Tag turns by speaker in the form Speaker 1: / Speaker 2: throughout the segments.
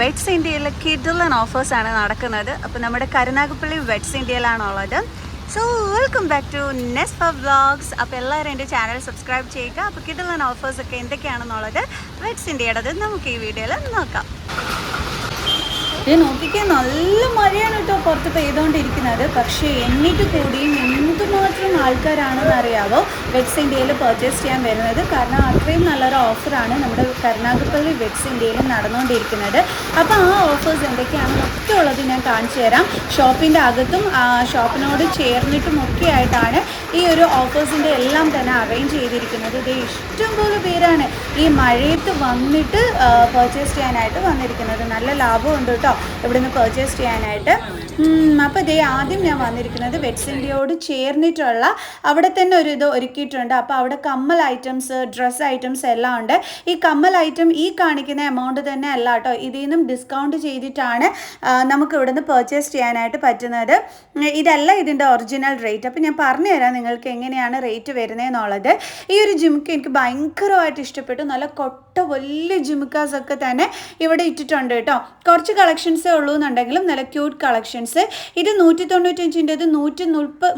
Speaker 1: Vets ഇന്ത്യയിൽ കിഡിലൻ ഓഫേഴ്സാണ് നടക്കുന്നത്. അപ്പോൾ നമ്മുടെ കരുനാഗപ്പള്ളി വെറ്റ്സ് ഇന്ത്യയിലാണുള്ളത്. So welcome back to nest vlogs അപ്പോൾ എല്ലാവരും എന്റെ ചാനൽ സബ്സ്ക്രൈബ് ചെയ്യുക. അപ്പോൾ കിഡിലൻ ഓഫേഴ്സ് ഒക്കെ എന്തൊക്കെയാണെന്നുള്ളത് വെറ്റ്സ് ഇന്ത്യയുടേത് നമുക്ക് ഈ വീഡിയോയിൽ നോക്കാം. ഇത് നോക്കിക്കാൻ നല്ല മഴയാണ് കേട്ടോ പുറത്ത് പെയ്തുകൊണ്ടിരിക്കുന്നത്. പക്ഷേ എന്നിട്ട് കൂടിയും എന്തുമാത്രം ആൾക്കാരാണെന്ന് അറിയാവോ വെറ്റ്സ് ഇന്ത്യയിൽ പർച്ചേസ് ചെയ്യാൻ വരുന്നത്. കാരണം അത്രയും നല്ലൊരു ഓഫറാണ് നമ്മുടെ കരുനാഗപ്പള്ളി വെറ്റ്സ് ഇന്ത്യയിൽ നടന്നുകൊണ്ടിരിക്കുന്നത്. അപ്പോൾ ആ ഓഫേഴ്സ് എന്തൊക്കെയാണെന്ന് ഒക്കെ ഉള്ളത് ഞാൻ കാണിച്ചു തരാം. ഷോപ്പിന്റെ അകത്തും ഷോപ്പിനോട് ചേർന്നിട്ടും ഒക്കെ ആയിട്ടാണ് ഈ ഒരു ഓഫേഴ്സിന്റെ എല്ലാം തന്നെ അറേഞ്ച് ചെയ്തിരിക്കുന്നത്. ഇത് ഇഷ്ടംപോലെ പേരാണ്. ഈ മഴയത്ത് വന്നിട്ട് പർച്ചേസ് ചെയ്യാനായിട്ട് വന്നിരിക്കുന്നത്. നല്ല ലാഭം ഉണ്ട് കേട്ടോ ഇവിടുന്ന് പർച്ചേസ് ചെയ്യാനായിട്ട്. അപ്പോൾ ഇതേ ആദ്യം ഞാൻ വന്നിരിക്കുന്നത് വെറ്റ്സ് ഇന്ത്യയോട് ചേർന്നിട്ടുള്ള അവിടെ തന്നെ ഒരു ഇത് ഒരുക്കിയിട്ടുണ്ട്. അപ്പോൾ അവിടെ കമ്മൽ ഐറ്റംസ് ഡ്രസ്സ് ഐറ്റംസ് എല്ലാം ഉണ്ട്. ഈ കമ്മൽ ഐറ്റം ഈ കാണിക്കുന്ന എമൗണ്ട് തന്നെ അല്ല കേട്ടോ. ഇതിൽ നിന്നും ഡിസ്കൗണ്ട് ചെയ്തിട്ടാണ് നമുക്ക് ഇവിടുന്ന് പർച്ചേസ് ചെയ്യാനായിട്ട് പറ്റുന്നത്. ഇതല്ല ഇതിന്റെ ഒറിജിനൽ റേറ്റ് അപ്പോൾ ഞാൻ പറഞ്ഞു തരാം നിങ്ങൾക്ക് എങ്ങനെയാണ് റേറ്റ് വരുന്നതെന്നുള്ളത്. ഈ ഒരു ജിമുക്ക് എനിക്ക് ഭയങ്കരമായിട്ട് ഇഷ്ടപ്പെട്ടു. നല്ല കൊട്ട വലിയ ജിമുക്കാസ് ഒക്കെ തന്നെ ഇവിടെ ഇട്ടിട്ടുണ്ട് കേട്ടോ. കുറച്ച് കളക്ഷൻസേ ഉള്ളൂ എന്നുണ്ടെങ്കിലും നല്ല ക്യൂട്ട് കളക്ഷൻസ് ഇത് നൂറ്റി തൊണ്ണൂറ്റഞ്ചിന്റെത് നൂറ്റി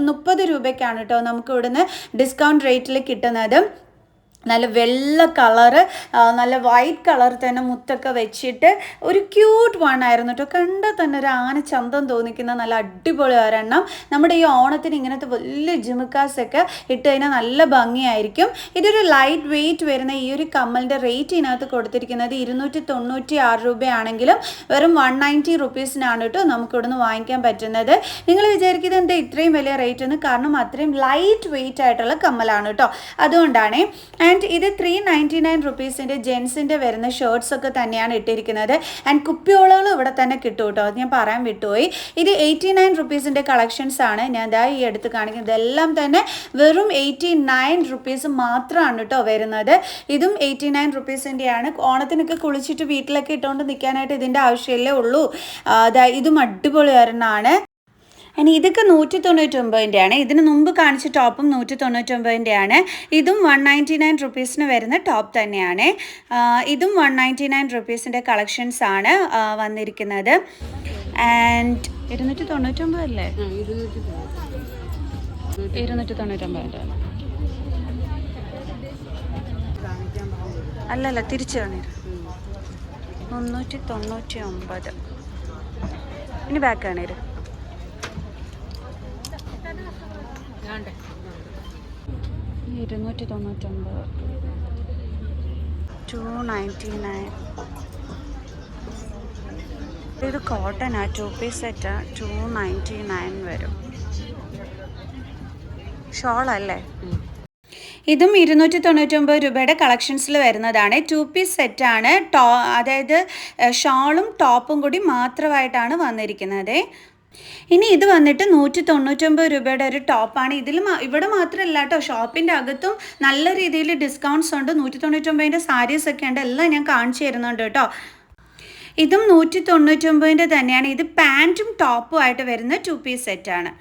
Speaker 1: മുപ്പത് രൂപയ്ക്കാണ് കേട്ടോ നമുക്ക് ഇവിടുന്ന് ഡിസ്കൗണ്ട് റേറ്റിൽ കിട്ടുന്നത് നല്ല വെള്ള കളറ് നല്ല വൈറ്റ് കളർ തന്നെ മുത്തൊക്കെ വെച്ചിട്ട് ഒരു ക്യൂട്ട് വണ്ണായിരുന്നു കേട്ടോ കണ്ട തന്നെ ഒരു ആന ചന്തം തോന്നിക്കുന്ന നല്ല അടിപൊളി ഒരെണ്ണം. നമ്മുടെ ഈ ഓണത്തിന് ഇങ്ങനത്തെ വലിയ ജിമുക്കാസൊക്കെ ഇട്ട് കഴിഞ്ഞാൽ നല്ല ഭംഗിയായിരിക്കും. ഇതൊരു ലൈറ്റ് വെയിറ്റ് വരുന്ന ഈ ഒരു കമ്മലിന്റെ റേറ്റ് ഇതിനകത്ത് കൊടുത്തിരിക്കുന്നത് ഇരുന്നൂറ്റി തൊണ്ണൂറ്റി ആറ് രൂപയാണെങ്കിലും വെറും വൺ നയന്റി റുപ്പീസിനാണ് കേട്ടോ നമുക്ക് ഇവിടുന്ന് വാങ്ങിക്കാൻ പറ്റുന്നത്. നിങ്ങൾ വിചാരിക്കുന്നത് എന്താ ഇത്രയും വലിയ റേറ്റ് എന്ന്? കാരണം അത്രയും ലൈറ്റ് വെയിറ്റ് ആയിട്ടുള്ള കമ്മലാണ് കേട്ടോ അതുകൊണ്ടാണ് ആൻഡ് ഇത് ത്രീ നയന്റി നയൻ റുപ്പീസിന്റെ ജെൻസിന്റെ വരുന്ന ഷർട്ട്സ് ഒക്കെ തന്നെയാണ് ഇട്ടിരിക്കുന്നത്. ആൻഡ് കുപ്പിയോളകൾ ഇവിടെ തന്നെ കിട്ടും കേട്ടോ. അത് ഞാൻ പറയാൻ വിട്ടുപോയി. ഇത് എയ്റ്റി നയൻ റുപ്പീസിന്റെ കളക്ഷൻസ് ആണ്. ഞാൻ ഇതാ ഈ എടുത്ത് കാണിക്കുന്നത്. ഇതെല്ലാം തന്നെ വെറും എയ്റ്റി നയൻ റുപ്പീസ് മാത്രമാണ് കേട്ടോ വരുന്നത്. ഇതും എയ്റ്റി നയൻ റുപ്പീസിന്റെയാണ് ഓണത്തിനൊക്കെ കുളിച്ചിട്ട് വീട്ടിലൊക്കെ ഇട്ടുകൊണ്ട് നിൽക്കാനായിട്ട് ഇതിന്റെ ആവശ്യമല്ലേ ഉള്ളൂ. ഇതും അടിപൊളി ഒരെണ്ണമാണ് ഇനി ഇതൊക്കെ നൂറ്റി തൊണ്ണൂറ്റൊമ്പതിന്റെയാണ് ഇതിന് മുമ്പ് കാണിച്ച ടോപ്പും നൂറ്റി തൊണ്ണൂറ്റൊമ്പതിന്റെയാണ് ഇതും വൺ നയന്റി നയൻ റുപ്പീസിന് വരുന്ന ടോപ്പ് തന്നെയാണ്. ഇതും വൺ നയന്റി നയൻ റുപ്പീസിന്റെ കളക്ഷൻസ് ആണ് വന്നിരിക്കുന്നത്. ആൻഡ് ഇരുന്നൂറ്റി തൊണ്ണൂറ്റൊമ്പതല്ലേ ഇരുന്നൂറ്റി തൊണ്ണൂറ്റൊമ്പതിന്റെ അല്ലല്ല തിരിച്ചു കാണില്ല മുന്നൂറ്റി തൊണ്ണൂറ്റി ഒമ്പത് ഇനി ബാക്ക് കാണിരും ഇരുന്നൂറ്റി തൊണ്ണൂറ്റൊമ്പത്. ടു നയന്റി നയൻ ഇത് കോട്ടനാ two piece set two ninety nine വരും ഷോളല്ലേ ഇതും ഇരുന്നൂറ്റി തൊണ്ണൂറ്റൊമ്പത് രൂപയുടെ കളക്ഷൻസിൽ വരുന്നതാണ്. ടു പീസ് സെറ്റാണ് ടോ അതായത് ഷോളും ടോപ്പും കൂടി മാത്രമായിട്ടാണ് വന്നിരിക്കുന്നത്. ഇനി ഇത് വന്നിട്ട് നൂറ്റി തൊണ്ണൂറ്റൊമ്പത് രൂപയുടെ ഒരു ടോപ്പാണ് ഇതിൽ ഇവിടെ മാത്രമല്ല കേട്ടോ ഷോപ്പിന്റെ അകത്തും നല്ല രീതിയിൽ ഡിസ്കൗണ്ട്സ് ഉണ്ട്. നൂറ്റി തൊണ്ണൂറ്റൊമ്പതിന്റെ സാരീസ് ഒക്കെ ഉണ്ട്. എല്ലാം ഞാൻ കാണിച്ചു തരുന്നുണ്ട് കേട്ടോ ഇതും നൂറ്റി തൊണ്ണൂറ്റൊമ്പതിന്റെ തന്നെയാണ്. ഇത് പാന്റും ടോപ്പും ആയിട്ട് വരുന്ന ടു പീസ് സെറ്റാണ്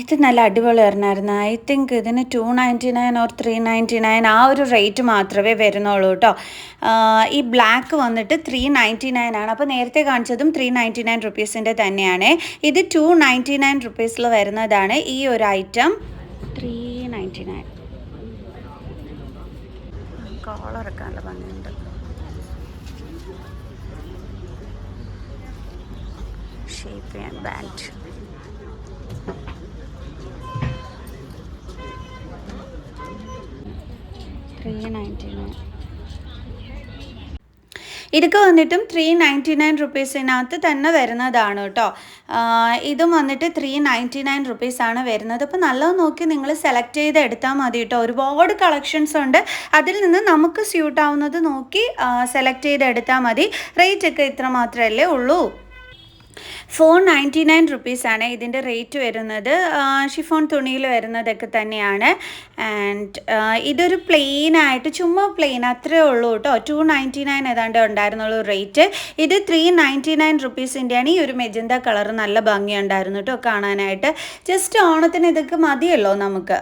Speaker 1: ഇത് നല്ല അടിപൊളി ഒരെണ്ണമായിരുന്നു ഐ തിങ്ക് ഇതിന് two ninety nine or three ninety nine ആ ഒരു റേറ്റ് മാത്രമേ വരുന്നുള്ളൂ കേട്ടോ ഈ ബ്ലാക്ക് വന്നിട്ട് ത്രീ നയന്റി നയൻ ആണ്. അപ്പോൾ നേരത്തെ കാണിച്ചതും ത്രീ നയന്റി നയൻ റുപ്പീസിന്റെ തന്നെയാണ്. ഇത് ടു നയന്റി നയൻ റുപ്പീസിൽ വരുന്നതാണ് ഈ ഒരു ഐറ്റം ത്രീ നയന്റി നയൻ കോളറൊക്കെ നല്ല ഭംഗിയുണ്ട്. ഷേപ്പ് ചെയ്യാൻ ബാൻഡ് ത്രീ നയന്റി നയൻ ഇതൊക്കെ വന്നിട്ടും ത്രീ നയന്റി നയൻ റുപ്പീസിനകത്ത് തന്നെ വരുന്നതാണ് കേട്ടോ. ഇതും വന്നിട്ട് ത്രീ നയന്റി നയൻ റുപ്പീസാണ് വരുന്നത്. അപ്പോൾ നല്ലത് നോക്കി നിങ്ങൾ സെലക്ട് ചെയ്ത് എടുത്താൽ മതി കേട്ടോ. ഒരുപാട് കളക്ഷൻസ് ഉണ്ട്. അതിൽ നിന്ന് നമുക്ക് സ്യൂട്ട് ആവുന്നത് നോക്കി സെലക്ട് ചെയ്ത് എടുത്താൽ മതി. റേറ്റ് ഒക്കെ ഇത്ര മാത്രമല്ലേ ഉള്ളൂ. ഫോർ നയന്റി നയൻ റുപ്പീസാണ് ഇതിന്റെ റേറ്റ് വരുന്നത്. ഷിഫോൺ തുണിയിൽ വരുന്നതൊക്കെ തന്നെയാണ്. ആൻഡ് ഇതൊരു പ്ലെയിൻ ആയിട്ട് ചുമ്മാ പ്ലെയിൻ അത്രേ ഉള്ളൂ കേട്ടോ. ടു നയന്റി നയൻ ഏതാണ്ട് ഉണ്ടായിരുന്നുള്ളൂ റേറ്റ്. ഇത് ത്രീ നയന്റി നയൻ റുപ്പീസിന്റെയാണ് ഈ ഒരു മെജന്ത കളർ. നല്ല ഭംഗിയുണ്ടായിരുന്നു കേട്ടോ കാണാനായിട്ട്. ജസ്റ്റ് ഓണത്തിന് ഇതൊക്കെ മതിയല്ലോ നമുക്ക്.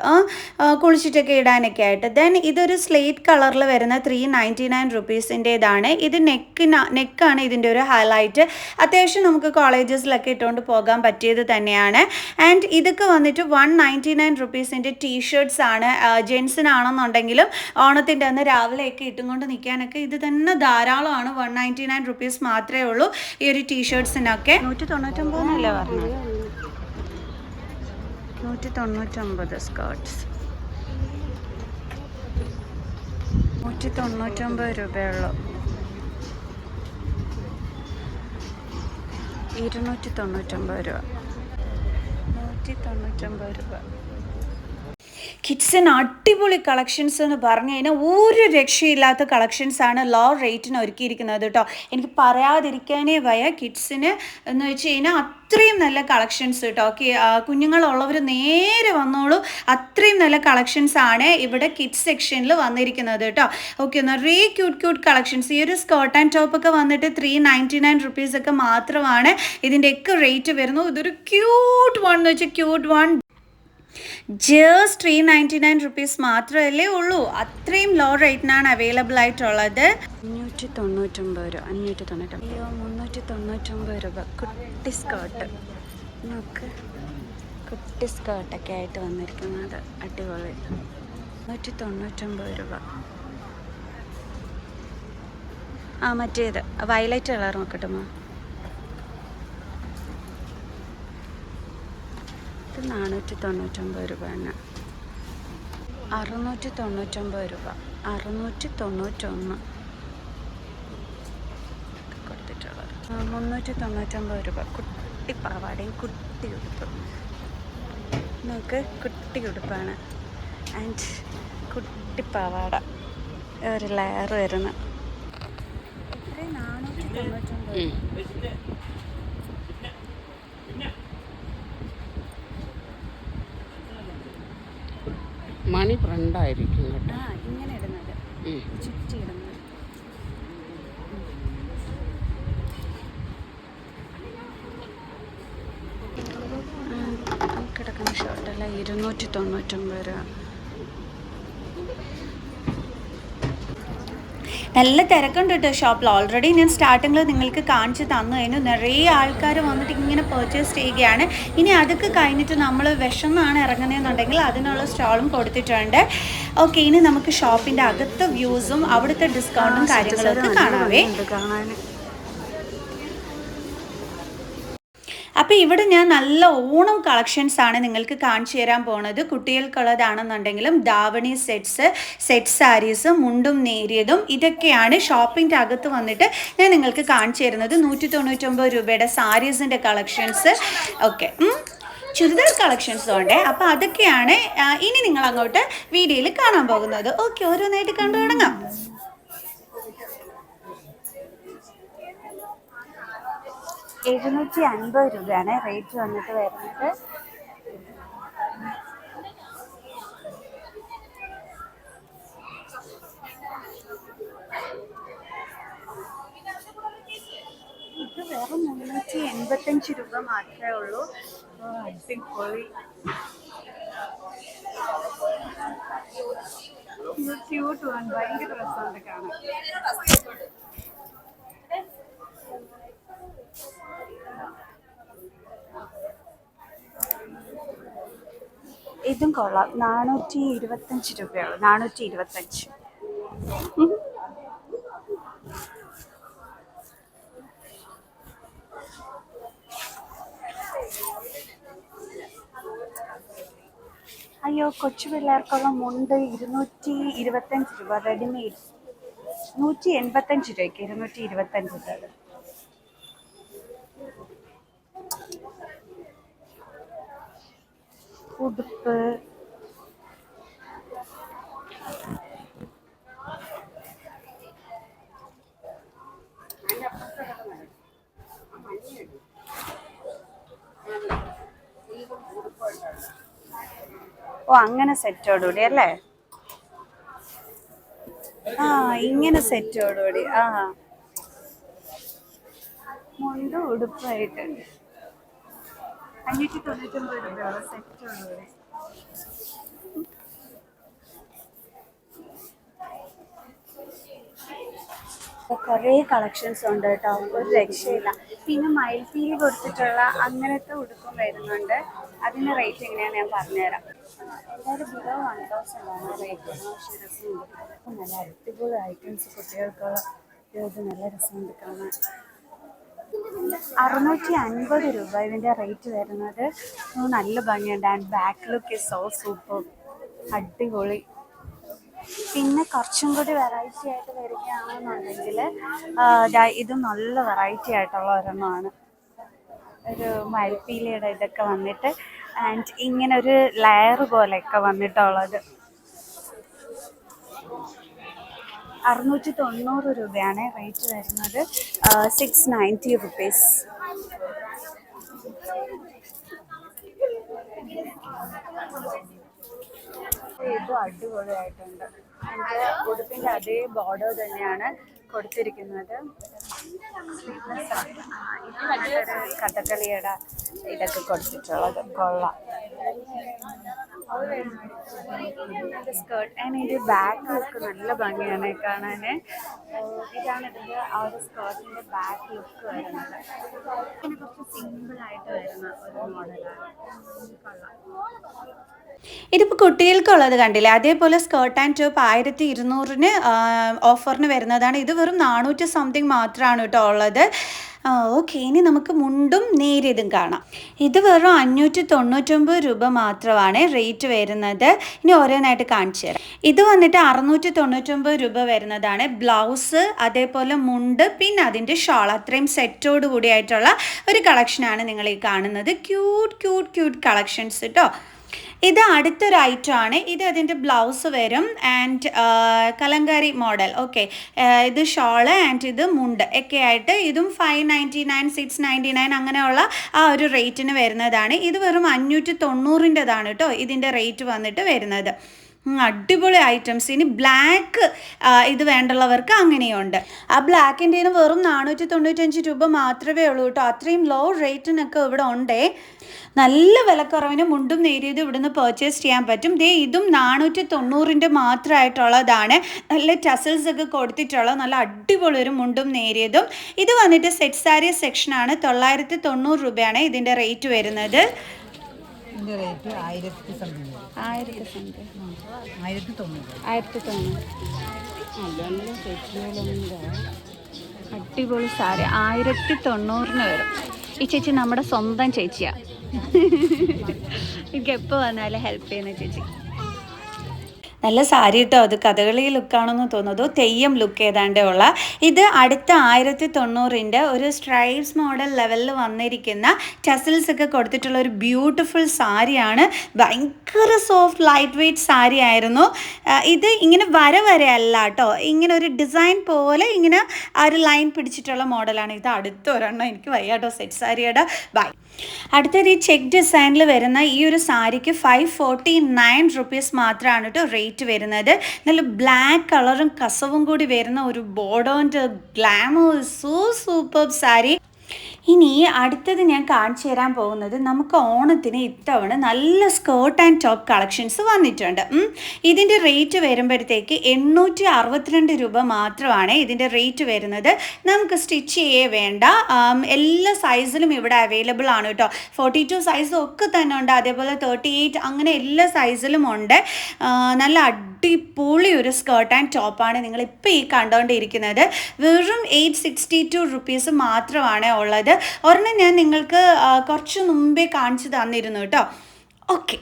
Speaker 1: കുളിച്ചിട്ടൊക്കെ ഇടാനൊക്കെ ആയിട്ട്. ദെൻ ഇതൊരു സ്ലേറ്റ് കളറിൽ വരുന്ന ത്രീ നയന്റി നയൻ റുപ്പീസിന്റേതാണ്. ഇത് നെക്ക് നെക്കാണ് ഇതിന്റെ ഒരു ഹൈലൈറ്റ് അത്യാവശ്യം നമുക്ക് കോളേജസിലൊക്കെ ഇട്ടുകൊണ്ട് പോകാൻ പറ്റിയത് തന്നെയാണ്. ആൻഡ് ഇതൊക്കെ വന്നിട്ട് വൺ നയന്റി നയൻ റുപ്പീസിന്റെ ടീഷർട്സ് ആണ് ജെൻസിനാണെന്നുണ്ടെങ്കിലും ഓണത്തിന്റെ അന്ന് രാവിലെയൊക്കെ ഇട്ടും കൊണ്ട് നിൽക്കാനൊക്കെ ഇത് തന്നെ ധാരാളമാണ്. വൺ നയന്റി നയൻ റുപ്പീസ് മാത്രമേ ഉള്ളൂ ഈ ഒരു ടീഷർട്സിനൊക്കെ നൂറ്റി തൊണ്ണൂറ്റൊമ്പതെന്നല്ലേ പറഞ്ഞത്? നൂറ്റി തൊണ്ണൂറ്റൊമ്പത് സ്കേർട്ട്സ് നൂറ്റി തൊണ്ണൂറ്റൊമ്പത് രൂപയുള്ളൂ ഇരുന്നൂറ്റി തൊണ്ണൂറ്റൊമ്പത് രൂപ. നൂറ്റി തൊണ്ണൂറ്റൊമ്പത് രൂപ. കിഡ്സിന് അടിപൊളി കളക്ഷൻസ് എന്ന് പറഞ്ഞു കഴിഞ്ഞാൽ ഒരു രക്ഷയില്ലാത്ത കളക്ഷൻസാണ് ലോ റേറ്റിന് ഒരുക്കിയിരിക്കുന്നത് കേട്ടോ എനിക്ക് പറയാതിരിക്കാനേ വയ കിഡ്സിന് എന്ന് വെച്ച് കഴിഞ്ഞാൽ അത്രയും നല്ല കളക്ഷൻസ് കേട്ടോ കുഞ്ഞുങ്ങളുള്ളവർ നേരെ വന്നോളൂ. അത്രയും നല്ല കളക്ഷൻസ് ആണ് ഇവിടെ കിഡ്സ് സെക്ഷനിൽ വന്നിരിക്കുന്നത് കേട്ടോ ഓക്കെ നിറയെ ക്യൂട്ട് ക്യൂട്ട് കളക്ഷൻസ് ഈ ഒരു സ്കേർട്ട് ആൻഡ് ടോപ്പ് ഒക്കെ വന്നിട്ട് ത്രീ നയന്റി നയൻ റുപ്പീസ് ഒക്കെ മാത്രമാണ് ഇതിന്റെയൊക്കെ റേറ്റ് വരുന്നു ഇതൊരു ക്യൂട്ട് വൺ എന്ന് വെച്ചാൽ cute one just three ninety nine rupees മാത്രമല്ലേ ഉള്ളൂ. അത്രയും ലോ റേറ്റിനാണ് അവൈലബിൾ ആയിട്ടുള്ളത്. അഞ്ഞൂറ്റി തൊണ്ണൂറ്റൊമ്പത് രൂപ അഞ്ഞൂറ്റി തൊണ്ണൂറ്റൊമ്പത് അയ്യോ മുന്നൂറ്റി തൊണ്ണൂറ്റൊമ്പത് രൂപ. കുട്ടി സ്കേർട്ട് നോക്ക്. കുട്ടി സ്കേർട്ടൊക്കെ ആയിട്ട് വന്നിരിക്കുന്നത്. അടിപൊളി. നൂറ്റി തൊണ്ണൂറ്റൊമ്പത് രൂപ. ആ മറ്റേത്. വയലറ്റ് കളർ നോക്കട്ടുമോ ഇത് നാനൂറ്റി തൊണ്ണൂറ്റൊമ്പത് രൂപ തന്നെ. അറുന്നൂറ്റി തൊണ്ണൂറ്റൊമ്പത് രൂപ. അറുന്നൂറ്റി തൊണ്ണൂറ്റൊന്ന് കൊടുത്തിട്ടുള്ളത്. മുന്നൂറ്റി തൊണ്ണൂറ്റൊമ്പത് രൂപ. കുട്ടി പാവാടയും കുട്ടി ഉടുപ്പ് നമുക്ക് കുട്ടി ഉടുപ്പാണ് ആൻഡ് കുട്ടി പാവാട ഒരു ലെയർ വരുന്ന. ഇത്രയും നാനൂറ്റി തൊണ്ണൂറ്റൊമ്പത്
Speaker 2: മണി ഫ്രണ്ടായിരിക്കും കേട്ടോ.
Speaker 1: ഇങ്ങനെ ഇടുന്നത്. ചുറ്റി ഇടുന്നത്. കിടക്കുന്ന ഷർട്ടല്ല ഇരുന്നൂറ്റി തൊണ്ണൂറ്റൊമ്പത് രൂപ. നല്ല തിരക്കുണ്ട് കേട്ടോ ഷോപ്പിൽ. ഓൾറെഡി ഞാൻ സ്റ്റാർട്ടിങ്ങിൽ നിങ്ങൾക്ക് കാണിച്ച് തന്നു കഴിഞ്ഞു. നിറയെ ആൾക്കാർ വന്നിട്ട് ഇങ്ങനെ പർച്ചേസ് ചെയ്യുകയാണ്. ഇനി അതൊക്കെ കഴിഞ്ഞിട്ട് നമ്മൾ വിഷമാണ് ഇറങ്ങുന്നതെന്നുണ്ടെങ്കിൽ അതിനുള്ള സ്റ്റാളും കൊടുത്തിട്ടുണ്ട്. ഓക്കെ ഇനി നമുക്ക് ഷോപ്പിന്റെ അകത്ത് വ്യൂസും അവിടുത്തെ ഡിസ്കൗണ്ടും കാര്യങ്ങളൊക്കെ കാണാവേ. അപ്പോൾ ഇവിടെ ഞാൻ നല്ല ഓണം കളക്ഷൻസ് ആണ് നിങ്ങൾക്ക് കാണിച്ചു തരാൻ പോണത്. കുട്ടികൾക്കുള്ളതാണെന്നുണ്ടെങ്കിലും ദാവണി സെറ്റ്സ് സെറ്റ് സാരീസ് മുണ്ടും നേരിയതും ഇതൊക്കെയാണ് ഷോപ്പിന്റെ അകത്ത് വന്നിട്ട് ഞാൻ നിങ്ങൾക്ക് കാണിച്ചു തരുന്നത്. നൂറ്റി തൊണ്ണൂറ്റൊമ്പത് രൂപയുടെ സാരീസിന്റെ കളക്ഷൻസ് ഓക്കെ ചുരിദാർ കളക്ഷൻസ് ഉണ്ട്. അപ്പോൾ അതൊക്കെയാണ് ഇനി നിങ്ങൾ അങ്ങോട്ട് വീഡിയോയിൽ കാണാൻ പോകുന്നത്. ഓക്കെ ഓരോന്നായിട്ട് കണ്ടു തുടങ്ങാം. എഴുന്നൂറ്റി അൻപത് രൂപയാണ് റേറ്റ് വന്നിട്ട് വരുന്നത്. ഇത് വെറും മുന്നൂറ്റി എൺപത്തഞ്ച് രൂപ മാത്രമേ ഉള്ളൂ. അടിപൊളി. ക്യൂട്ട് ഭയങ്കര രസമുണ്ട് കാണാൻ. ഇതും കൊള്ളാം. നാനൂറ്റി ഇരുപത്തഞ്ച് രൂപയാണ് നാനൂറ്റി ഇരുപത്തഞ്ച് അയ്യോ കൊച്ചു പിള്ളേർക്കുള്ള മുണ്ട് ഇരുന്നൂറ്റി ഇരുപത്തഞ്ച് രൂപ. റെഡിമെയ്ഡ്. നൂറ്റി എൺപത്തഞ്ച് രൂപയ്ക്ക് ഇരുന്നൂറ്റി ഇരുപത്തഞ്ച് രൂപ. ഉടുപ്പ് ഓ അങ്ങനെ സെറ്റോടുകൂടി അല്ലേ? ആ ഇങ്ങനെ സെറ്റോടുകൂടി ആ. മുണ്ടും ഉടുപ്പായിട്ടുണ്ട് അഞ്ഞൂറ്റി തൊണ്ണൂറ്റൊമ്പത് രൂപയാണ് സെറ്റ് ഉള്ളത് കുറേ കളക്ഷൻസ് ഉണ്ട് കേട്ടോ. ഒരു രക്ഷയില്ല. പിന്നെ മയിൽപ്പീലി കൊടുത്തിട്ടുള്ള അങ്ങനത്തെ ഉടുപ്പും വരുന്നുണ്ട്. അതിന്റെ റേറ്റ് എങ്ങനെയാണ് ഞാൻ പറഞ്ഞുതരാം. എന്തായാലും ബിലോ വൺ തൗസൻഡ് ആണ് റേറ്റ് നല്ല അടിപൊളി ഐറ്റംസ് കുട്ടികൾക്കുള്ള നല്ല രസമുണ്ട് കാണാൻ. അറുന്നൂറ്റി അൻപത് രൂപ ഇതിന്റെ റേറ്റ് വരുന്നത്. നല്ല ഭംഗിയുണ്ട്. And back look is so super അടിപൊളി. പിന്നെ കുറച്ചും കൂടി വെറൈറ്റി ആയിട്ട് വരികയാണെന്നുണ്ടെങ്കിൽ ഇത് നല്ല വെറൈറ്റി ആയിട്ടുള്ള ഒരെണ്ണമാണ്. ഒരു മരപ്പീലയുടെ ഇതൊക്കെ വന്നിട്ട് ആൻഡ് ഇങ്ങനെ ഒരു ലെയർ പോലെയൊക്കെ വന്നിട്ടുള്ളത്. അറുന്നൂറ്റി തൊണ്ണൂറ് രൂപയാണ് റേറ്റ് വരുന്നത് സിക്സ് നയന്റി റുപ്പീസ് ഇതും അടിപൊളിയായിട്ടുണ്ട് എന്റെ ഉടുപ്പിന്റെ അതേ ബോർഡർ തന്നെയാണ് കൊടുത്തിരിക്കുന്നത് കഥകളിയുടെ ഇതൊക്കെ കൊടുത്തിട്ടുള്ളത് കൊള്ളാം സ്കേർട്ട് ആൻഡ് ഇതിന്റെ ബാക്ക് ലുക്ക് നല്ല ഭംഗിയാണ് കാണാൻ ഇതാണ് ഇതിന്റെ ആ ഒരു സ്കേർട്ടിന്റെ ബാക്ക് ലുക്ക് വരുന്നത്. പിന്നെ കുറച്ച് സിമ്പിളായിട്ട് വരുന്ന ഒരു മോഡലാണ് ഇതിപ്പോൾ കുട്ടികൾക്കുള്ളത് കണ്ടില്ലേ? അതേപോലെ സ്കേർട്ട് ആൻഡ് ടോപ്പ് ആയിരത്തി ഇരുന്നൂറിന് ഓഫറിന് വരുന്നതാണ്. ഇത് വെറും നാനൂറ്റി സംതിങ് മാത്രമാണ് കേട്ടോ ഉള്ളത്. ഓക്കെ ഇനി നമുക്ക് മുണ്ടും നേരിയതും കാണാം. ഇത് വെറും അഞ്ഞൂറ്റി തൊണ്ണൂറ്റൊമ്പത് രൂപ മാത്രമാണ് റേറ്റ് വരുന്നത്. ഇനി ഓരോന്നായിട്ട് കാണിച്ചു തരാം. ഇത് വന്നിട്ട് അറുന്നൂറ്റി തൊണ്ണൂറ്റൊമ്പത് രൂപ വരുന്നതാണ്. ബ്ലൗസ് അതേപോലെ മുണ്ട് പിന്നെ അതിന്റെ ഷോൾ. അത്രയും സെറ്റോട് കൂടിയായിട്ടുള്ള ഒരു കളക്ഷനാണ് നിങ്ങൾ ഈ കാണുന്നത്. ക്യൂട്ട് ക്യൂട്ട് ക്യൂട്ട് കളക്ഷൻസ് കേട്ടോ ഇത് അടുത്തൊരു ഐറ്റം ആണ് ഇത് അതിന്റെ ബ്ലൗസ് വരും ആൻഡ് കലങ്കാരി മോഡൽ. ഓക്കെ. ഇത് ഷോൾ ആൻഡ് ഇത് മുണ്ട്. ഒക്കെ ആയിട്ട് ഇതും five ninety nine six ninety nine അങ്ങനെയുള്ള ആ ഒരു റേറ്റിന് വരുന്നതാണ്. ഇത് വെറും അഞ്ഞൂറ്റി തൊണ്ണൂറിന്റെതാണ് കേട്ടോ ഇതിന്റെ റേറ്റ് വന്നിട്ട് വരുന്നത്. അടിപൊളി ഐറ്റംസ്. ഇനി ബ്ലാക്ക് ഇത് വേണ്ടുള്ളവർക്ക് അങ്ങനെയുണ്ട്. ആ ബ്ലാക്കിന്റെന് വെറും നാനൂറ്റി തൊണ്ണൂറ്റഞ്ച് രൂപ മാത്രമേ ഉള്ളൂ കേട്ടോ. അത്രയും ലോ റേറ്റിനൊക്കെ ഇവിടെ ഉണ്ടേ. നല്ല വിലക്കുറവിന് മുണ്ടും നേരിയതും ഇവിടുന്ന് പർച്ചേസ് ചെയ്യാൻ പറ്റും. ദേ ഇതും നാനൂറ്റി തൊണ്ണൂറിന്റെ മാത്രമായിട്ടുള്ളതാണ്. നല്ല ടസൽസ് ഒക്കെ കൊടുത്തിട്ടുള്ള നല്ല അടിപൊളി ഒരു മുണ്ടും നേരിയതും. ഇത് വന്നിട്ട് സെറ്റ് സാരി സെക്ഷനാണ് തൊള്ളായിരത്തി തൊണ്ണൂറ് രൂപയാണ് ഇതിന്റെ റേറ്റ് വരുന്നത്.
Speaker 3: ഇതിന്റെ റേറ്റ് ആയിരത്തി സംതിങ്.
Speaker 1: ആയിരത്തി സംതിങ്.
Speaker 3: ആയിരത്തി തൊണ്ണൂറ്.
Speaker 1: ആയിരത്തി തൊണ്ണൂറ്.
Speaker 2: നല്ല സെറ്റുകളുണ്ട്
Speaker 1: അടിപൊളി സാരി. ആയിരത്തി തൊണ്ണൂറിന് വരും. ഈ ചേച്ചി നമ്മുടെ സ്വന്തം ചേച്ചിയാ. എനിക്ക് എപ്പോൾ വന്നാലും ഹെൽപ്പ് ചെയ്യുന്ന ചേച്ചി. നല്ല സാരി കേട്ടോ അത് കഥകളി ലുക്കാണെന്ന് തോന്നുന്നു. തെയ്യം ലുക്ക് ഏതാണ്ട് ഉള്ള. ഇത് അടുത്ത ആയിരത്തി തൊണ്ണൂറിന്റെ ഒരു സ്ട്രൈപ്സ് മോഡൽ ലെവലിൽ വന്നിരിക്കുന്ന ടസിൽസ് ഒക്കെ കൊടുത്തിട്ടുള്ള ഒരു ബ്യൂട്ടിഫുൾ സാരിയാണ്. ഭയങ്കര സോഫ്റ്റ് ലൈറ്റ് വെയ്റ്റ് സാരി ആയിരുന്നു. ഇത് ഇങ്ങനെ വര വര അല്ല കേട്ടോ ഇങ്ങനെ ഒരു ഡിസൈൻ പോലെ ഇങ്ങനെ ആ ഒരു ലൈൻ പിടിച്ചിട്ടുള്ള മോഡലാണ് ഇത് അടുത്ത ഒരെണ്ണം എനിക്ക് വയ്യാട്ടോ സെറ്റ് സാരിയുടെ. ബൈ. അടുത്തത് ഈ ചെക്ക് ഡിസൈനിൽ വരുന്ന ഈ ഒരു സാരിക്ക് ഫൈവ് ഫോർട്ടി നയൻ റുപ്പീസ് മാത്രമാണ് കേട്ടോ റേറ്റ് വരുന്നത്. നല്ല ബ്ലാക്ക് കളറും കസവും കൂടി വരുന്ന ഒരു ബോർഡോന്റെ ഗ്ലാമോ സോ സൂപ്പർ സാരി ഇനി അടുത്തത് ഞാൻ കാണിച്ചു തരാൻ പോകുന്നത് നമുക്ക് ഓണത്തിന് ഇത്തവണ നല്ല സ്കേർട്ട് ആൻഡ് ടോപ്പ് കളക്ഷൻസ് വന്നിട്ടുണ്ട്. ഇതിന്റെ റേറ്റ് വരുമ്പോഴത്തേക്ക് എണ്ണൂറ്റി അറുപത്തിരണ്ട് രൂപ മാത്രമാണ് ഇതിന്റെ റേറ്റ് വരുന്നത്. നമുക്ക് സ്റ്റിച്ച് ചെയ്യേ വേണ്ട. എല്ലാ സൈസിലും ഇവിടെ അവൈലബിൾ ആണ് കേട്ടോ. ഫോർട്ടി ടു സൈസും ഒക്കെ തന്നെ ഉണ്ട്. അതേപോലെ തേർട്ടി എയ്റ്റ് അങ്ങനെ എല്ലാ സൈസിലും ഉണ്ട്. നല്ല അടിപൊളി ഒരു സ്കേർട്ട് ആൻഡ് ടോപ്പാണ് നിങ്ങൾ ഇപ്പോൾ ഈ കണ്ടുകൊണ്ടിരിക്കുന്നത് വെറും എയ്റ്റ് സിക്സ്റ്റി ടു റുപ്പീസ് മാത്രമാണ് ഉള്ളത്. ഒരെണ്ണം ഞാൻ നിങ്ങൾക്ക് കുറച്ച് മുമ്പേ കാണിച്ചു തന്നിരുന്നു കേട്ടോ. ഓക്കെ.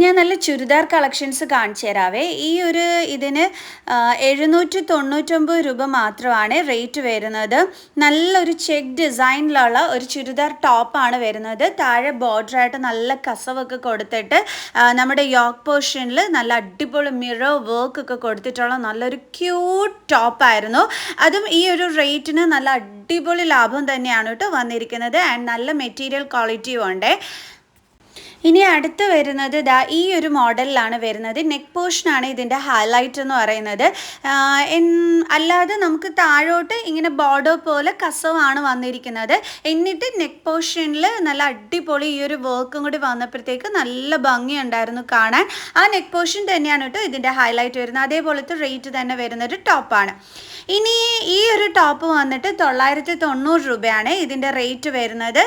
Speaker 1: ഞാൻ നല്ല ചുരിദാർ കളക്ഷൻസ് കാണിച്ചു തരാവേ. ഈ ഒരു ഇതിന് എഴുന്നൂറ്റി തൊണ്ണൂറ്റൊമ്പത് രൂപ മാത്രമാണ് റേറ്റ് വരുന്നത്. നല്ലൊരു ചെക്ക് ഡിസൈനിലുള്ള ഒരു ചുരിദാർ ടോപ്പാണ് വരുന്നത്. താഴെ ബോർഡറായിട്ട് നല്ല കസവൊക്കെ കൊടുത്തിട്ട് നമ്മുടെ യോക്ക് പോർഷനിൽ നല്ല അടിപൊളി മിറർ വർക്ക് ഒക്കെ കൊടുത്തിട്ടുള്ള നല്ലൊരു ക്യൂട്ട് ടോപ്പായിരുന്നു അതും ഈ ഒരു റേറ്റിന് നല്ല അടിപൊളി ലാഭം തന്നെയാണ് കേട്ടോ വന്നിരിക്കുന്നത്. ആൻഡ് നല്ല മെറ്റീരിയൽ ക്വാളിറ്റിയും ഉണ്ട്. ഇനി അടുത്ത് വരുന്നത് ദാ ഈ ഒരു മോഡലിലാണ് വരുന്നത്. നെക്ക് പോർഷനാണ് ഇതിന്റെ ഹൈലൈറ്റ് എന്ന് പറയുന്നത്. അല്ലാതെ നമുക്ക് താഴോട്ട് ഇങ്ങനെ ബോർഡർ പോലെ കസവാണ് വന്നിരിക്കുന്നത്. എന്നിട്ട് നെക്ക് പോർഷനിൽ നല്ല അടിപൊളി ഈ ഒരു വർക്കും കൂടി വന്നപ്പോഴത്തേക്ക് നല്ല ഭംഗിയുണ്ടായിരുന്നു കാണാൻ. ആ നെക്ക് പോർഷൻ തന്നെയാണ് കേട്ടോ ഇതിന്റെ ഹൈലൈറ്റ് വരുന്നത്. അതേപോലത്തെ റേറ്റ് തന്നെ വരുന്നൊരു ടോപ്പാണ് ഇനി ഈ ഒരു ടോപ്പ് വന്നിട്ട് തൊള്ളായിരത്തി തൊണ്ണൂറ് രൂപയാണ് ഇതിന്റെ റേറ്റ് വരുന്നത്.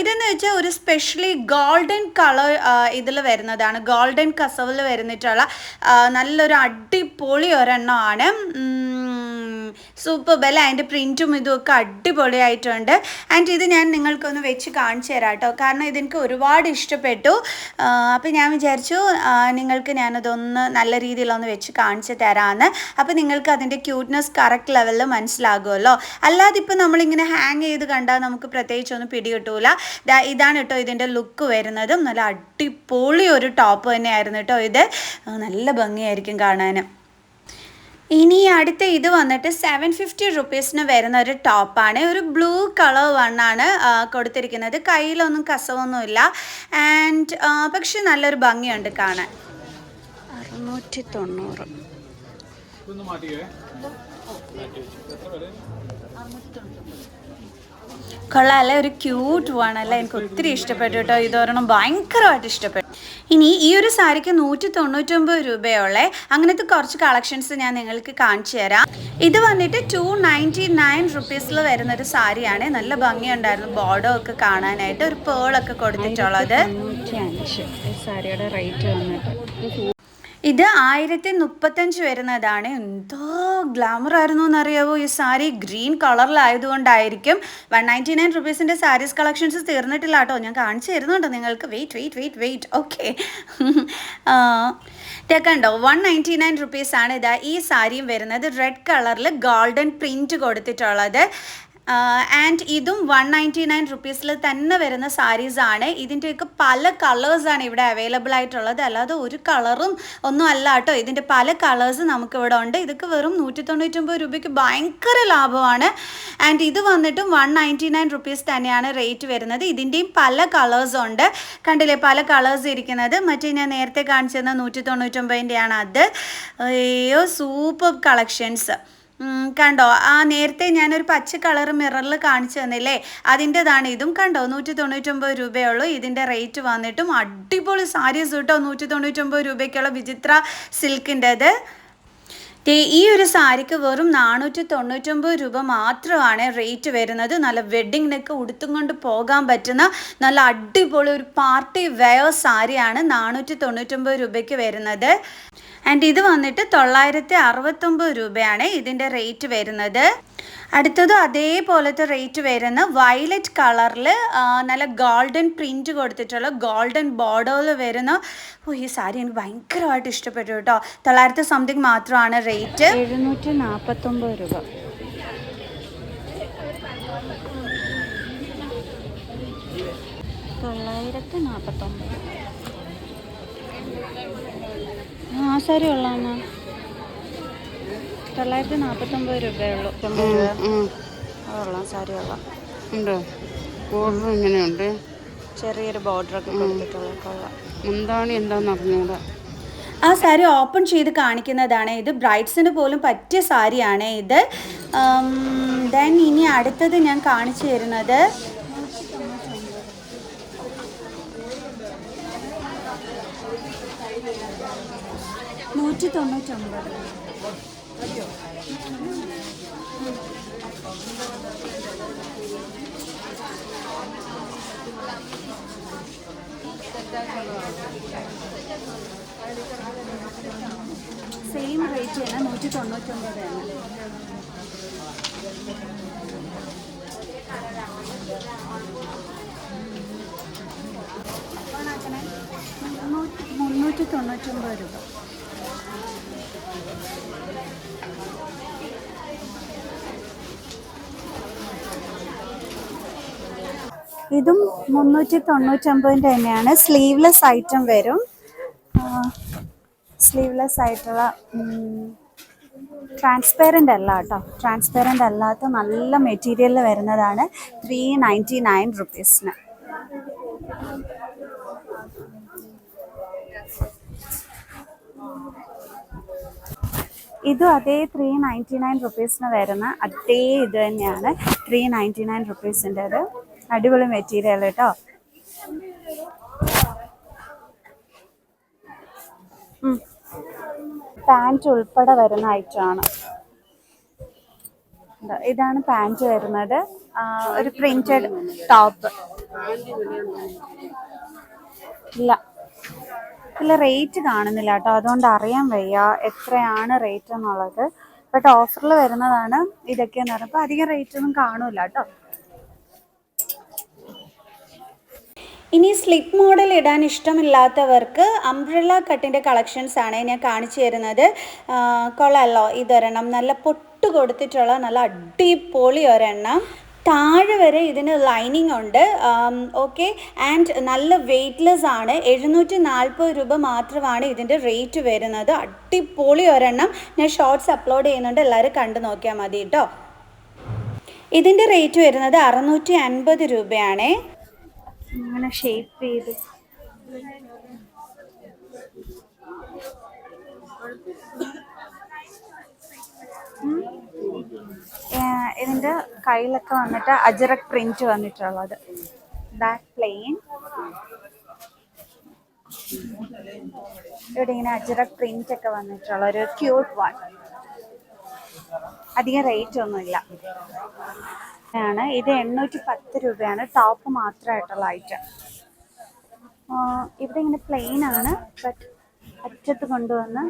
Speaker 1: ഇതെന്ന് വെച്ചാൽ ഒരു സ്പെഷ്യലി ഗോൾഡൻ കളർ ഇതിൽ വരുന്നതാണ്. ഗോൾഡൻ കസവിൽ വരുന്നിട്ടുള്ള നല്ലൊരു അടിപൊളി ഒരെണ്ണമാണ്. സൂപ്പർ ബെൽ അതിന്റെ പ്രിന്റും ഇതും ഒക്കെ അടിപൊളിയായിട്ടുണ്ട്. ആൻഡ് ഇത് ഞാൻ നിങ്ങൾക്കൊന്ന് വെച്ച് കാണിച്ചു തരാം കേട്ടോ. കാരണം ഇതെനിക്ക് ഒരുപാട് ഇഷ്ടപ്പെട്ടു. അപ്പോൾ ഞാൻ വിചാരിച്ചു നിങ്ങൾക്ക് ഞാനതൊന്ന് നല്ല രീതിയിലൊന്ന് വെച്ച് കാണിച്ചു തരാമെന്ന് അപ്പോൾ നിങ്ങൾക്ക് അതിന്റെ ക്യൂട്ട്നെസ് കറക്റ്റ് ലെവലിൽ മനസ്സിലാകുമല്ലോ. അല്ലാതെ ഇപ്പോൾ നമ്മളിങ്ങനെ ഹാങ് ചെയ്ത് കണ്ടാൽ നമുക്ക് പ്രത്യേകിച്ചൊന്നും പിടികിട്ടൂല. ഇതാണ് കേട്ടോ ഇതിന്റെ ലുക്ക് വരുന്നതും. നല്ല അടിപൊളി ഒരു ടോപ്പ് തന്നെയായിരുന്നു കേട്ടോ ഇത്. നല്ല ഭംഗിയായിരിക്കും കാണാൻ ഇനി അടുത്ത ഇത് വന്നിട്ട് സെവൻ ഫിഫ്റ്റി റുപ്പീസിന് വരുന്ന ഒരു ടോപ്പാണ് ഒരു ബ്ലൂ കളർ വണ്ണാണ് കൊടുത്തിരിക്കുന്നത്. കയ്യിലൊന്നും കസവൊന്നുമില്ല. ആൻഡ് പക്ഷെ നല്ലൊരു ഭംഗിയുണ്ട് കാണാൻ. അറുന്നൂറ്റി തൊണ്ണൂറ് കൊള്ളാല്ലേ? ഒരു ക്യൂട്ട് വേണമല്ലേ എനിക്ക് ഒത്തിരി ഇഷ്ടപ്പെട്ടു കേട്ടോ. ഇതൊരെണ്ണം ഭയങ്കരമായിട്ട് ഇഷ്ടപ്പെട്ടു. ഇനി ഈ ഒരു സാരിക്ക് നൂറ്റി തൊണ്ണൂറ്റൊമ്പത് രൂപയോളെ. അങ്ങനത്തെ കുറച്ച് കളക്ഷൻസ് ഞാൻ നിങ്ങൾക്ക് കാണിച്ചു തരാം. ഇത് വന്നിട്ട് ടു നയന്റി നയൻ റുപ്പീസിൽ വരുന്നൊരു സാരിയാണ്. നല്ല ഭംഗിയുണ്ടായിരുന്നു. ബോർഡോ ഒക്കെ കാണാനായിട്ട് ഒരു പേളൊക്കെ കൊടുത്തിട്ടുള്ളത്.
Speaker 2: റേറ്റ്
Speaker 1: ഇത് ആയിരത്തി മുപ്പത്തഞ്ച് വരുന്നതാണ്. എന്തോ ഗ്ലാമർ ആയിരുന്നു എന്നറിയാവോ ഈ സാരി ഗ്രീൻ കളറിലായതുകൊണ്ടായിരിക്കും വൺ നയന്റി നയൻ റുപ്പീസിന്റെ സാരീസ് കളക്ഷൻസ് തീർന്നിട്ടില്ല കേട്ടോ ഞാൻ കാണിച്ചു തരുന്നുണ്ടോ നിങ്ങൾക്ക്. Wait wait wait wait okay കണ്ടോ? വൺ നയന്റി നയൻ റുപ്പീസാണ് ഇതാ ഈ സാരിയും വരുന്നത്. റെഡ് കളറിൽ ഗോൾഡൻ പ്രിന്റ് കൊടുത്തിട്ടുള്ളത്. ആൻഡ് ഇതും വൺ നയന്റി നയൻ റുപ്പീസിൽ തന്നെ വരുന്ന സാരീസാണ് ഇതിന്റെയൊക്കെ പല കളേഴ്സാണ് ഇവിടെ അവൈലബിൾ ആയിട്ടുള്ളത്. അല്ലാതെ ഒരു കളറും ഒന്നും അല്ല കേട്ടോ. ഇതിന്റെ പല കളേഴ്സ് നമുക്ക് ഇവിടെ ഉണ്ട്. ഇതൊക്കെ വെറും നൂറ്റി തൊണ്ണൂറ്റൊമ്പത് രൂപയ്ക്ക് ഭയങ്കര ലാഭമാണ്. ആൻഡ് ഇത് വന്നിട്ടും വൺ നയന്റി നയൻ റുപ്പീസ് തന്നെയാണ് റേറ്റ് വരുന്നത്. ഇതിന്റെയും പല കളേഴ്സ് ഉണ്ട്. കണ്ടില്ലേ? പല കളേഴ്സ് ഇരിക്കുന്നത്. മറ്റേ ഞാൻ നേരത്തെ കാണിച്ചിരുന്ന നൂറ്റി തൊണ്ണൂറ്റൊമ്പതിന്റെയാണ് അത്. അയ്യോ സൂപ്പർ കളക്ഷൻസ് കണ്ടോ? ആ നേരത്തെ ഞാനൊരു പച്ച കളർ മിററിൽ കാണിച്ചു തന്നില്ലേ? അതിന്റെതാണ്. ഇതും കണ്ടോ? നൂറ്റി തൊണ്ണൂറ്റൊമ്പത് രൂപയുള്ളൂ. ഇതിന്റെ റേറ്റ് വന്നിട്ടും അടിപൊളി സാരീസ് കേട്ടോ. നൂറ്റി തൊണ്ണൂറ്റൊമ്പത് രൂപയ്ക്കുള്ള വിചിത്ര സിൽക്കിന്റെത്. ഈ ഒരു സാരിക്ക് വെറും നാനൂറ്റി തൊണ്ണൂറ്റൊമ്പത് രൂപ മാത്രമാണ് റേറ്റ് വരുന്നത്. നല്ല വെഡ്ഡിങ്ങിനൊക്കെ ഉടുത്തും കൊണ്ട് പോകാൻ പറ്റുന്ന നല്ല അടിപൊളി ഒരു പാർട്ടി വെയർ സാരിയാണ് നാനൂറ്റി തൊണ്ണൂറ്റൊമ്പത് രൂപയ്ക്ക് വരുന്നത്. ആൻഡ് ഇത് വന്നിട്ട് തൊള്ളായിരത്തി അറുപത്തൊമ്പത് രൂപയാണ് ഇതിന്റെ റേറ്റ് വരുന്നത്. അടുത്തത് അതേപോലത്തെ റേറ്റ് വരുന്ന വയലറ്റ് കളറിൽ നല്ല ഗോൾഡൻ പ്രിന്റ് കൊടുത്തിട്ടുള്ള ഗോൾഡൻ ബോർഡറിൽ വരുന്ന ഓ ഈ സാരി എനിക്ക് ഭയങ്കരമായിട്ട് ഇഷ്ടപ്പെട്ടു കേട്ടോ. തൊള്ളായിരത്തി സംതിങ് മാത്രമാണ് റേറ്റ്
Speaker 2: എഴുന്നൂറ്റി നാൽപ്പത്തൊമ്പത് രൂപ. തൊള്ളായിരത്തി നാൽപ്പത്തൊമ്പത് ആ സാരി തൊള്ളായിരത്തി നാൽപ്പത്തൊമ്പത് രൂപയുള്ളൂ
Speaker 1: കൊള്ളാം സാരി കൊള്ളാം
Speaker 2: ഉണ്ടോ. ബോർഡർ ഇങ്ങനെയുണ്ട്.
Speaker 1: ചെറിയൊരു ബോർഡറൊക്കെ കൊടുത്തിട്ടുള്ള കൊള്ളാം.
Speaker 2: മുന്താണി എന്താണെന്ന് അറിഞ്ഞൂടാ.
Speaker 1: ആ സാരി ഓപ്പൺ ചെയ്ത് കാണിക്കുന്നതാണ്. ഇത് ബ്രൈഡ്സിന് പോലും പറ്റിയ സാരിയാണ് ഇത്. ദെൻ ഇനി അടുത്തത് ഞാൻ കാണിച്ചു തരുന്നത്. നൂറ്റി തൊണ്ണൂറ്റൊമ്പത് സെയിം റേറ്റ് തന്നെ നൂറ്റി തൊണ്ണൂറ്റൊമ്പതാണ് മുന്നൂറ്റി തൊണ്ണൂറ്റൊമ്പത് രൂപ. ഇതും മുന്നൂറ്റി തൊണ്ണൂറ്റൊമ്പതിന്റെ തന്നെയാണ്. സ്ലീവ്ലെസ് ഐറ്റം വരും. സ്ലീവ്ലെസ് ആയിട്ടുള്ള ട്രാൻസ്പെറന്റ് അല്ല കേട്ടോ. ട്രാൻസ്പെറന്റ് അല്ലാത്ത നല്ല മെറ്റീരിയലിൽ വരുന്നതാണ് ത്രീ നയന്റി നയൻ റുപ്പീസിന് ഇതും അതേ ത്രീ നയന്റി നയൻ റുപ്പീസിന് വരുന്ന അതേ ഇത് തന്നെയാണ്. ത്രീ നയന്റി നയൻ റുപ്പീസിന്റെ അത് അടിപൊളി മെറ്റീരിയൽ കേട്ടോ പാന്റ് ഉൾപ്പെടെ വരുന്ന ഐറ്റമാണ് ഇതാ, ഇതാണ് പാന്റ് വരുന്നത്. ഒരു പ്രിന്റഡ് ടോപ്പ് ഇല്ല. ഇല്ല റേറ്റ് കാണുന്നില്ല കേട്ടോ അതുകൊണ്ട് അറിയാൻ വയ്യ എത്രയാണ് റേറ്റ് എന്നുള്ളത്. ബട്ട് ഓഫറിൽ വരുന്നതാണ് ഇതൊക്കെയെന്ന് പറയുമ്പോൾ അധികം റേറ്റ് ഒന്നും കാണൂല കേട്ടോ ഇനി സ്ലിപ്പ് മോഡൽ ഇടാൻ ഇഷ്ടമില്ലാത്തവർക്ക് അംബ്രല്ല കട്ടിന്റെ കളക്ഷൻസ് ആണ് ഞാൻ കാണിച്ചു തരുന്നത്. കൊള്ളാമല്ലോ ഇതൊരെണ്ണം നല്ല പൊട്ട് കൊടുത്തിട്ടുള്ള നല്ല അടിപൊളി ഒരെണ്ണം. താഴെ വരെ ഇതിന് ലൈനിങ് ഉണ്ട്. ഓക്കെ ആൻഡ് നല്ല വെയ്റ്റ്ലെസ് ആണ്. എഴുന്നൂറ്റി നാൽപ്പത് രൂപ മാത്രമാണ് ഇതിന്റെ റേറ്റ് വരുന്നത്. അടിപൊളി ഒരെണ്ണം. ഞാൻ ഷോർട്സ് അപ്ലോഡ് ചെയ്യുന്നുണ്ട്. എല്ലാവരും കണ്ടു നോക്കിയാൽ മതി കേട്ടോ ഇതിന്റെ റേറ്റ് വരുന്നത് അറുന്നൂറ്റി അൻപത് രൂപയാണേ. ഇങ്ങനെ ഷേപ്പ് ചെയ്ത്. ഉം. ഏഹ് ഇതിന്റെ കയ്യിലൊക്കെ വന്നിട്ട് അജറക് പ്രിന്റ് വന്നിട്ടുള്ളത്. ബാക്ക് പ്ലെയിൻ ഇവിടെ ഇങ്ങനെ അജറക് പ്രിന്റ് ഒക്കെ വന്നിട്ടുള്ള ഒരു ക്യൂട്ട് വൺ അധികം റേറ്റ് ഒന്നുമില്ല. ആണ് ഇത് എണ്ണൂറ്റി പത്ത് രൂപയാണ്. ടോപ്പ് മാത്രമായിട്ടുള്ള ഐറ്റം ഇവിടെ ഇങ്ങനെ പ്ലെയിൻ ആണ്. ബട്ട് അറ്റത്ത് കൊണ്ടുവന്ന്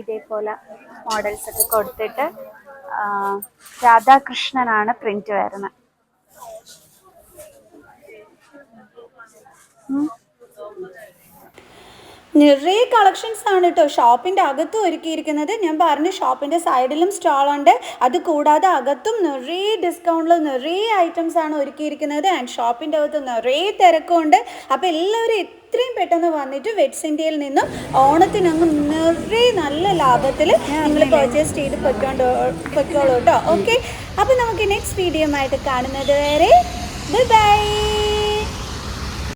Speaker 1: ഇതേപോലെ മോഡൽസ് ഒക്കെ കൊടുത്തിട്ട് രാധാകൃഷ്ണനാണ് പ്രിന്റ് വരുന്നത്. നിറയെ കളക്ഷൻസ് ആണ് കേട്ടോ ഷോപ്പിന്റെ അകത്തും ഒരുക്കിയിരിക്കുന്നത്. ഞാൻ പറഞ്ഞു ഷോപ്പിന്റെ സൈഡിലും സ്റ്റാളുണ്ട് അത് കൂടാതെ അകത്തും നിറയെ ഡിസ്കൗണ്ടിൽ നിറയെ ഐറ്റംസ് ആണ് ഒരുക്കിയിരിക്കുന്നത്. ആൻഡ് ഷോപ്പിന്റെ അകത്ത് നിറയെ തിരക്കുണ്ട് അപ്പോൾ എല്ലാവരും എത്രയും പെട്ടെന്ന് വന്നിട്ട് വെറ്റ്സ് ഇന്ത്യയിൽ നിന്നും ഓണത്തിനങ്ങ് നിറയെ നല്ല ലാഭത്തിൽ നിങ്ങൾ പർച്ചേസ് ചെയ്ത് പൊയ്ക്കൊണ്ട് പൊയ്ക്കോളൂ കേട്ടോ ഓക്കെ അപ്പോൾ നമുക്ക് നെക്സ്റ്റ് വീഡിയോ ആയിട്ട് കാണുന്നത് വരെ ബൈ ബൈ